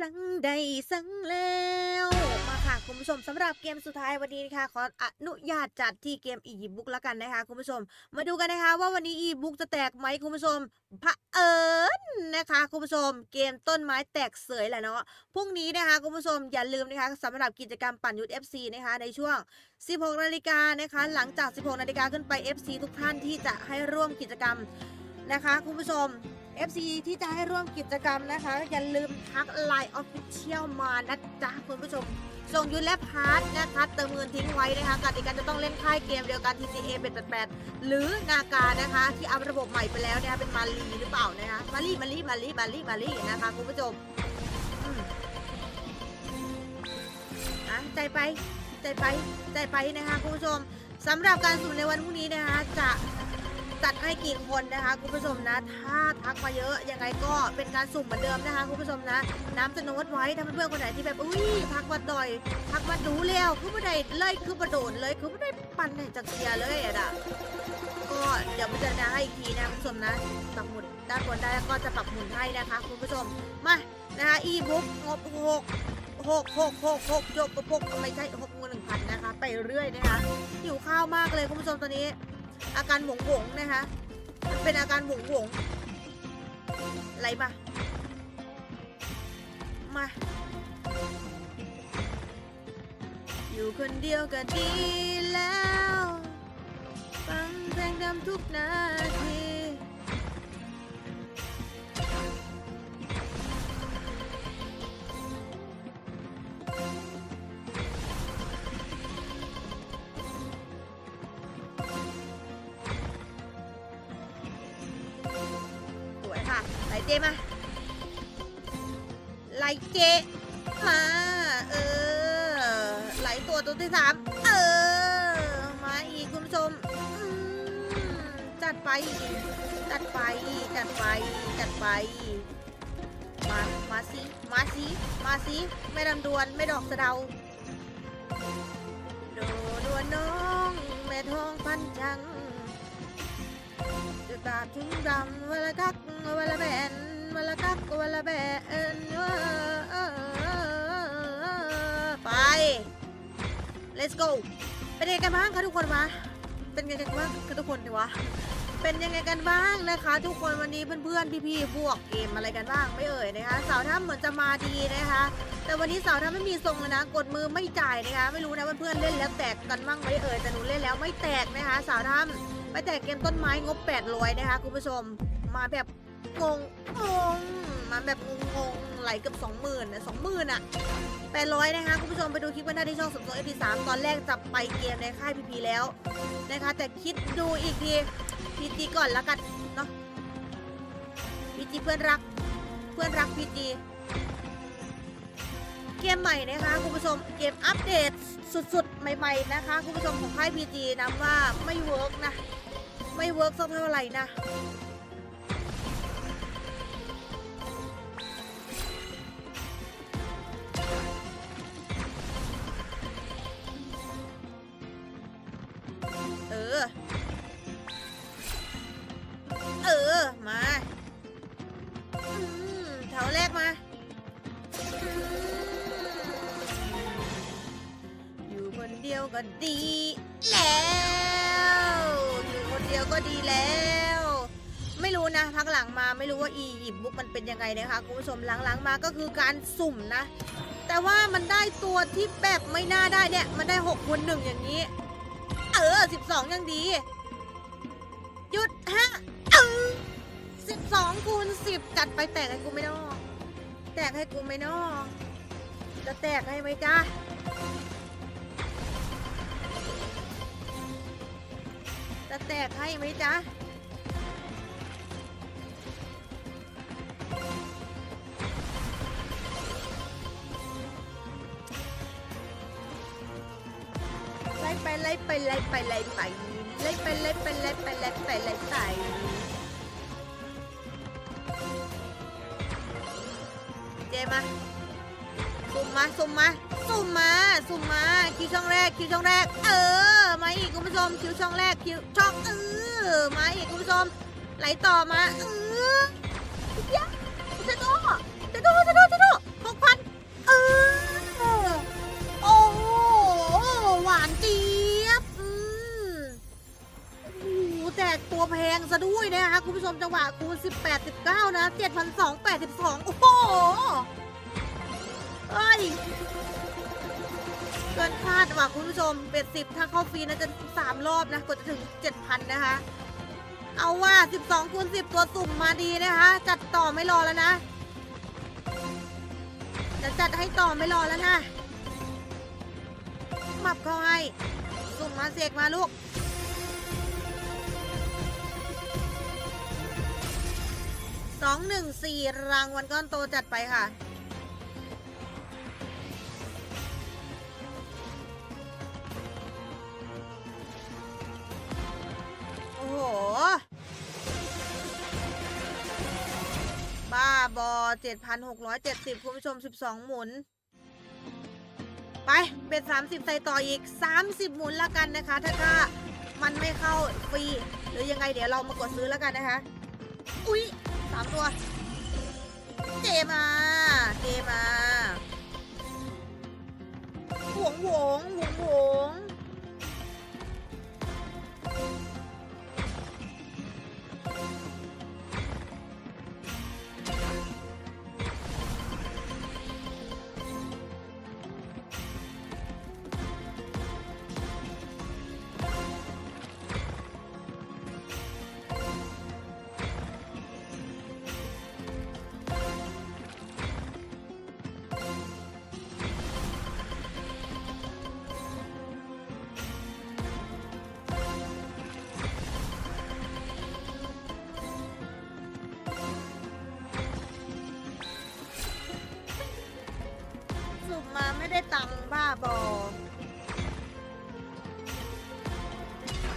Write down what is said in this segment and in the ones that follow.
สังใดสังแล้วมาค่ะคุณผู้ชมสำหรับเกมสุดท้ายวันนี้นะคะขออนุญาตจัดที่เกมอีบุ๊กแล้วกันนะคะคุณผู้ชม มาดูกันนะคะว่าวันนี้อีบุ๊กจะแตกไหมคุณผู้ชมพระเอิญนะคะคุณผู้ชม เกมต้นไม้แตกเสยแหละเนาะพรุ่งนี้นะคะคุณผู้ชมอย่าลืมนะคะสำหรับกิจกรรมปั่นยุทธ FC นะคะในช่วง 16นาฬิกานะคะหลังจาก 16นาฬิกาขึ้นไป FC ทุกท่านที่จะให้ร่วมกิจกรรมนะคะคุณผู้ชม FC ที่จะให้ร่วมกิจกรรมนะคะ อย่าลืมทัก Line Official มานะจ๊ะคุณผู้ชม ส่งยุทธและพาร์ทนะคะ เติมเงินทิ้งไว้นะคะกติกาจะต้องเล่นค่ายเกมเดียวกัน TCA 888 หรือนากานะคะ ที่อัพระบบใหม่ไปแล้วนะคะเป็นมาลีหรือเปล่านะคะมาลีมาลีมาลีมาลีมาลีนะคะคุณผู้ชมอืมอะใจไปใจไปใจไปนะคะคุณผู้ชมสำหรับการสุ่มในวันพรุ่งนี้นะคะจะ จัดให้กี่คนนะคะคุณผู้ชมนะ ถ้าทักมาเยอะยังไงก็เป็นการสุ่มเหมือนเดิมนะคะคุณผู้ชมนะ น้ำจะโน้ตไว้ถ้าเพื่อนๆคนไหนที่แบบอุ้ยทักมาหน่อยทักมาดูแล้วคือไม่ได้เลยคือมาโดดเลยคือไม่ได้ปั่นให้จากเสียเลยอะด่ะก็เดี๋ยวพิจารณาให้อีกทีนะคุณผู้ชมนะปักหมุดด้านบนได้แล้วก็จะปักหมุดให้นะคะคุณผู้ชมมานะคะอีบุ๊กงบหกหกหกหกหกจบกระปกไม่ใช่หกเงินหนึ่งพันนะคะ ไปเรื่อยนะคะหิวข้าวมากเลยคุณผู้ชมตอนนี้ อาการหวงหวงๆนะคะมันเป็นอาการหวงหวงๆอะไรปะมา อยู่คนเดียวก็ดีแล้ว ฟังเพลงดำทุกนาที เจมาไหลเจมาเออไหลตัวตัวที่สามเออ มาอีกคุณผู้ชมจัดไป จัดไป จัดไป จัดไป มา มาสิ มาสิ มาสิไม่ดำดวน ไม่ดอกสะเดาโดดวนน้องแม่ทองพันจังจะตาถึงดำเวลากัก เวลาแบนเวลากักเวลาแบนไป let's go เป็นยังไงกันบ้างคะทุกคนวะเป็นยังไงกันบ้างคะทุกคนดีวะเป็นยังไงกันบ้างนะคะ ทุกคนวันนี้เพื่อนๆพี่ๆพวกเกมอะไรกันบ้างไม่เอ่ยนะคะสาวถ้ำเหมือนจะมาดีนะคะ แต่วันนี้สาวถ้ำไม่มีทรงเลยนะ กดมือไม่จ่ายนะคะ ไม่รู้นะเพื่อนๆเล่นแล้วแตกกันบ้างไหมเอ่ยแต่หนูเล่นแล้วไม่แตกนะคะ สาวถ้ำไปแต่เกมต้นไม้งบ800นะคะคุณผู้ชมมาแบบ งงงงมาแบบงงงๆไหลเกือบ20,000นะ20,000อ่นอะ800นะคะคุณผู้ชมไปดูคลิปกันได้ที่ช่องสมทรงเอพีสามตอนแรกจับไปเกมในค่ายพีพีแล้วนะคะ แต่คิดดูอีกทีพีจีก่อนละกันเนาะพีจีเพื่อนรัก เพื่อนรักพีจีเกมใหม่นะคะคุณผู้ชมเกมอัปเดตสุดๆ ใหม่ๆนะคะคุณผู้ชมของค่ายพีจีนะว่าไม่เวิร์กนะ ไม่เวิร์กสักเท่าไหร่นะ เออ มาแถวแรกมา อยู่คนเดียวก็ดีแล้ว อยู่คนเดียวก็ดีแล้วไม่รู้นะพักหลังมาไม่รู้ว่าอียิปต์บุ๊กมันเป็นยังไงนะคะคุณผู้ชมหลังๆมาก็คือการสุ่มนะ แต่ว่ามันได้ตัวที่แบบไม่น่าได้เนี่ย มันได้6คูณหนึ่งอย่างนี้ เออ 12 ยังดี หยุดฮะ เออ12คูณ10จัดไปแตกให้กูไม่นอกแตกให้กูไม่นอกจะแตกให้ไหมจ้าจะแตกให้ไหมจ๊ะไล่ไปไล่ไปไล่ไปไล่ไป ไล่ไปไล่ไปไล่ไปไล่ไปไล่ไปเจมาสุ่มมาสุ่มมาสุ่มมาสุ่มมาคิวช่องแรกคิวช่องแรก เออมาอีกคุณผู้ชมคิวช่องแรกคิวช่องเออมาอีกคุณผู้ชมไหลต่อมาเออย จะด้วยนะคะคุณผู้ชมจังหวะคูณ 18 19 นะ 7,282 โอ้โหเอ้ยเกินคาดว่ะคุณผู้ชมเป็ดสิบถ้าเข้าฟรีนะจะสามรอบนะกว่าจะถึง 7,000 นะคะ เอาว่า 12คูณ10 ตัวสุ่มมาดีนะคะ จัดต่อไม่รอแล้วนะจะจัดให้ต่อไม่รอแล้วนะมับเข้าให้ สุ่มมาเสกมาลูก สองหนึ่งสี่รางวัลก้อนโตจัดไปค่ะ โอ้โห บ้าบอ 7,670 คุณผู้ชม 12 หมุน ไปเป็น30 ใส่ต่ออีก 30 หมุนแล้วกันนะคะ ถ้าถ้ามันไม่เข้าฟรี หรือยังไงเดี๋ยวเรามากดซื้อแล้วกันนะคะ อุ๊ยามตัว เจมา เจมาหวงหวงหวงหวง บ้าบอ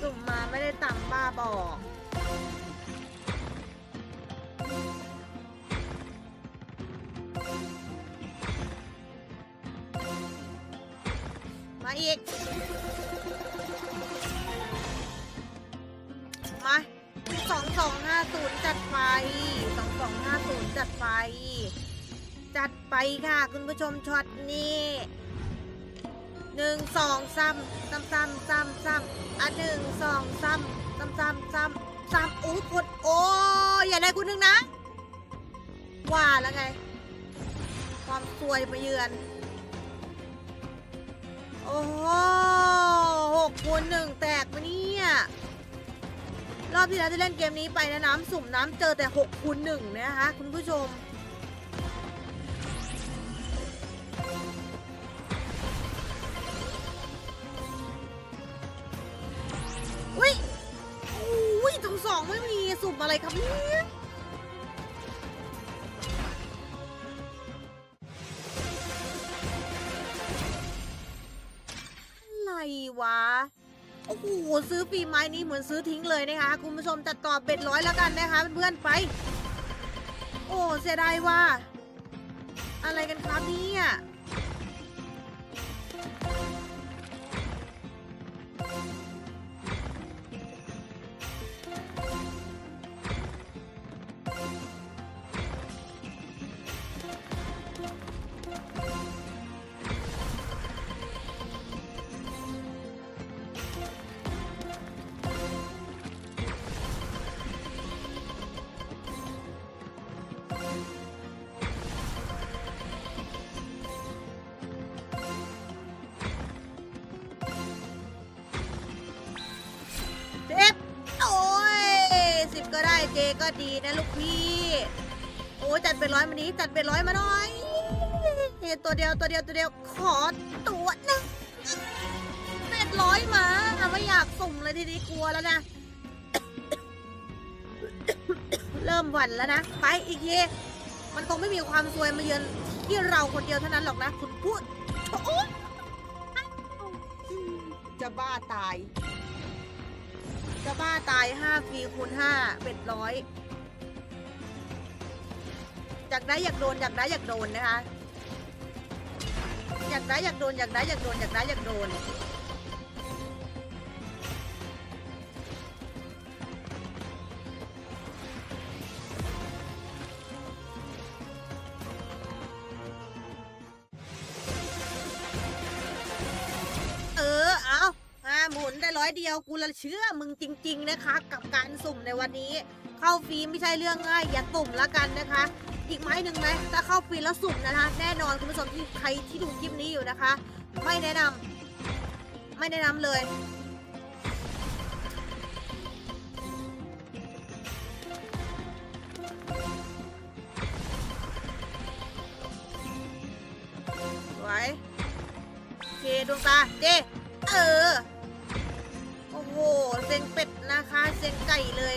สุ่มมาไม่ได้ตังบ้าบอมาอีก มาสองสองห้าศูนย์จัดไปสองสองห้าศูนย์จัดไป จัดไปค่ะ คุณผู้ชมช็อตนี้ หนึ่งสองซ้ำซ้ำซ้ำซ้ำซ้ำอะหนึ่งสองซ้ำซ้ำซ้ำซ้ำซ้ำโอ้ยกดโอ้ยอย่าได้คุณหนึ่งนะ ว่าแล้วไง ความซวยมาเยือน โอ้โหหกคูณหนึ่งแตกมาเนี่ยรอบที่แล้วที่เล่นเกมนี้ไปนะน้ำสุ่มน้ำเจอแต่6คูณหนึ่งนะคะคุณผู้ชม อะไรครับเนี่ยอะไรวะ โอ้โห ซื้อปีไม้นี้เหมือนซื้อทิ้งเลยนะคะ คุณผู้ชมจัดต่อเบ็ดร้อยแล้วกันนะคะเพื่อนๆไป โอ้ เสียดายว่า อะไรกันครับเนี่ย เจก็ดีนะลูกพี่ โอ้ยจัดเป็นร้อยมานี้จัดเป็นร้อยมาหน่อยเฮตัวเดียวตัวเดียวตัวเดียวขอตัวนึงเป็นร้อยมาไม่อยากสุ่มเลยทีนี้กลัวแล้วนะ เริ่มหวั่นแล้วนะ ไปอีกทีมันคงไม่มีความซวยมาเยือนที่เราคนเดียวเท่านั้นหรอกนะ คุณพูดจะบ้าตาย จะบ้าตาย 5 ฟรีคูณ5เป็ดร้อยอยากได้อยากโดนอยากได้อยากโดนนะคะ อยากได้อยากโดนอยากได้อยากโดนอยากได้อยากโดน ได้ร้อยเดียวกูละเชื่อมึงจริง ๆนะคะ กับการสุ่มในวันนี้ เข้าฟรีไม่ใช่เรื่องง่ายอย่าตุ่มละกันนะคะ อีกไม้หนึ่งไหมถ้าเข้าฟรีแล้วสุ่มนะคะ แน่นอนคุณผู้ชมที่ใครที่ดูคลิปนี้อยู่นะคะ ไม่แนะนำไม่แนะนำเลยสวยเคดวงตาเจเออ เซ็งเป็ดนะคะเซ็งไก่เลย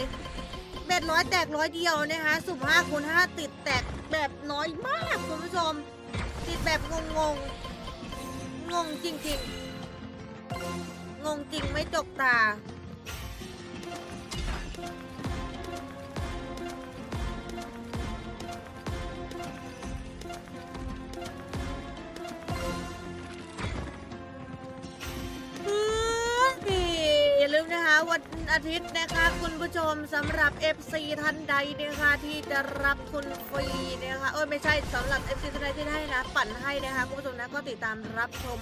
เบ็ดร้อยแตกร้อยเดียวนะคะสุ่มห้าคูณห้าติดแตกแบบน้อยมากคุณผู้ชม ติดแบบงงงงงงจริงๆงงจริงไม่จกตา วันอาทิตย์นะคะ คุณผู้ชมสำหรับ FC ท่านใดนะคะที่จะรับทุนฟรีนะคะเออไม่ใช่สำหรับ FC ท่านใดที่ให้นะปั่นให้นะคะคุณผู้ชมนะก็ติดตามรับชม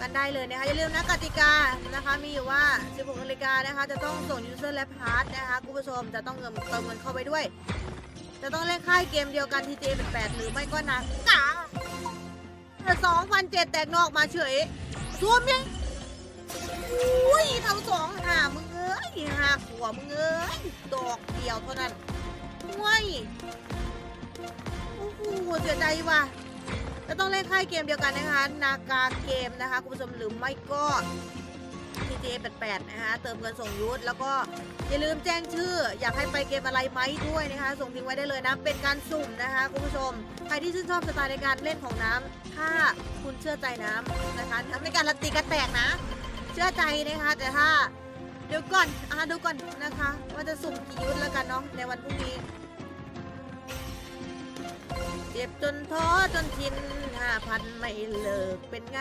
กันได้เลยนะคะอย่าลืมนะกติกานะคะมีอยู่ว่า 16นาฬิกานะคะจะต้องส่ง user และ part นะคะคุณผู้ชมจะต้องเงินเติมเงินเข้าไปด้วย จะต้องเล่นค่ายเกมเดียวกัน TJ 88หรือไม่ก็นากา2,007แตกนอกมาเฉยรวมยัง อุ้ยเท่าสองหามึงเอ้ยหาขวมึงเอ้ยดอกเดียวเท่านั้นว้ยโอ้โหเสียใจว่ะจะต้องเล่นค่ายเกมเดียวกันนะคะ นากาเกมนะคะคุณผู้ชมหรือไม่ก็ GTA 88 นะคะเติมเงินส่งยุทธแล้วก็อย่าลืมแจ้งชื่อ อยากให้ไปเกมอะไรไหมด้วยนะคะ ส่งทิ้งไว้ได้เลยนะ เป็นการสุ่มนะคะคุณผู้ชม ใครที่ชื่นชอบสไตล์ในการเล่นของน้ำถ้าคุณเชื่อใจน้ำนะคะทำในการละตีกระแตกนะ เชื่อใจนะคะ แต่ถ้าเดี๋ยวก่อนอะดูก่อนนะคะว่าจะสุ่มกี่ยุทธแล้วกันเนาะในวันพรุ่งนี้เจ็บจนท้อจนชินห้าพันไม่เลิกเป็นไง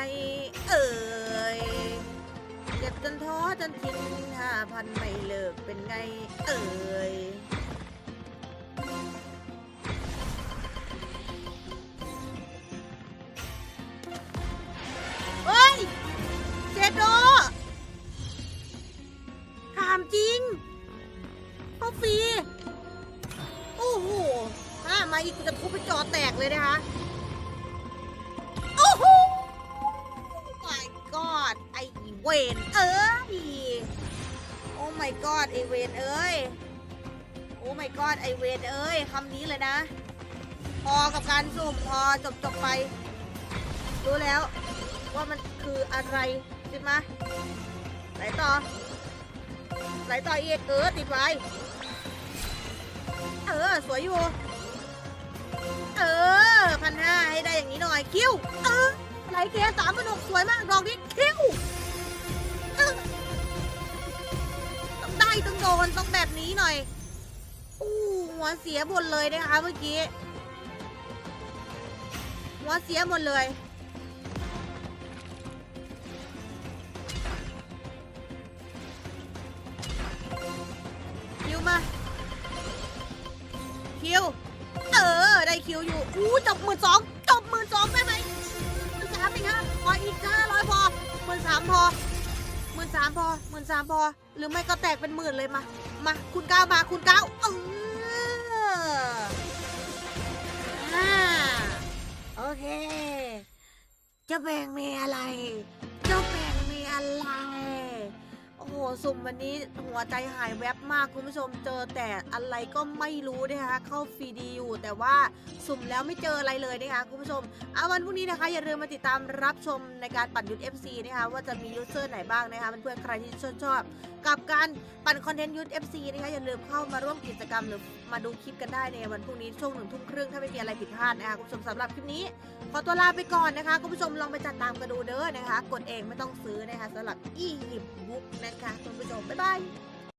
เอ่ยเจ็บจนท้อจนชินห้าพันไม่เลิกเป็นไง เอ่ย เวนเอ้ยโอ้ my god ไอเวนเอ้ยโอ้ my god ไอเวนเอ้ยคำนี้เลยนะ พอกับการสุ่มพอจบจบไป รู้แล้วว่ามันคืออะไรติดมาไหลต่อไหลต่ออีกเออติดไว้เออ สวยอยู่ เออพันห้าให้ได้อย่างนี้หน่อย คิ้ว เออไหลเกสามพันหกสวยมาก ดอกนี้คิ้ว ต้องได้ต้องโดนต้องแบบนี้หน่อยอู้หัวเสียหมดเลยนะคะเมื่อกี้หัวเสียหมดเลยคิวมาคิวเออ ได้คิวอยู่อู้จบหมื่นสองจบหมื่นสองได้ไหมหมื่นสามเองฮะขออีกห้าร้อยพอหมื่นสามพอ สามพอหมื่นสามพอ หรือไม่ก็แตกเป็นหมื่นเลยมา มาคุณก้าวมาคุณก้าวเออโอเค จะแบ่งมีอะไร จะแบ่งมีอะไร สุ่มวันนี้หัวใจหายแวบมากคุณผู้ชมเจอแต่อะไรก็ไม่รู้นะคะเข้าฟรีดีอยู่ แต่ว่าสุ่มแล้วไม่เจออะไรเลยนะคะคุณผู้ชมเอาวันพรุ่งนี้นะคะ อย่าลืมมาติดตามรับชมในการปั่นยุทธ FC นะคะว่าจะมียูเซอร์ไหนบ้างนะคะเพื่อนๆใครที่ชื่นชอบ กับการปั่นคอนเทนต์ยุทธ FC นะคะอย่าลืมเข้ามาร่วมกิจกรรมหรือมาดูคลิปกันได้ในวันพรุ่งนี้ช่วงหนึ่งทุ่มครึ่งถ้าไม่มีอะไรผิดพลาดนะคะคุณผู้ชมสำหรับคลิปนี้ขอตัวลาไปก่อนนะคะคุณผู้ชมลองไปจัดตามกันดูเด้อนะคะ กดเองไม่ต้องซื้อนะคะสำหรับอีฮิบบุ๊กนะคะคุณผู้ชมบ๊ายบาย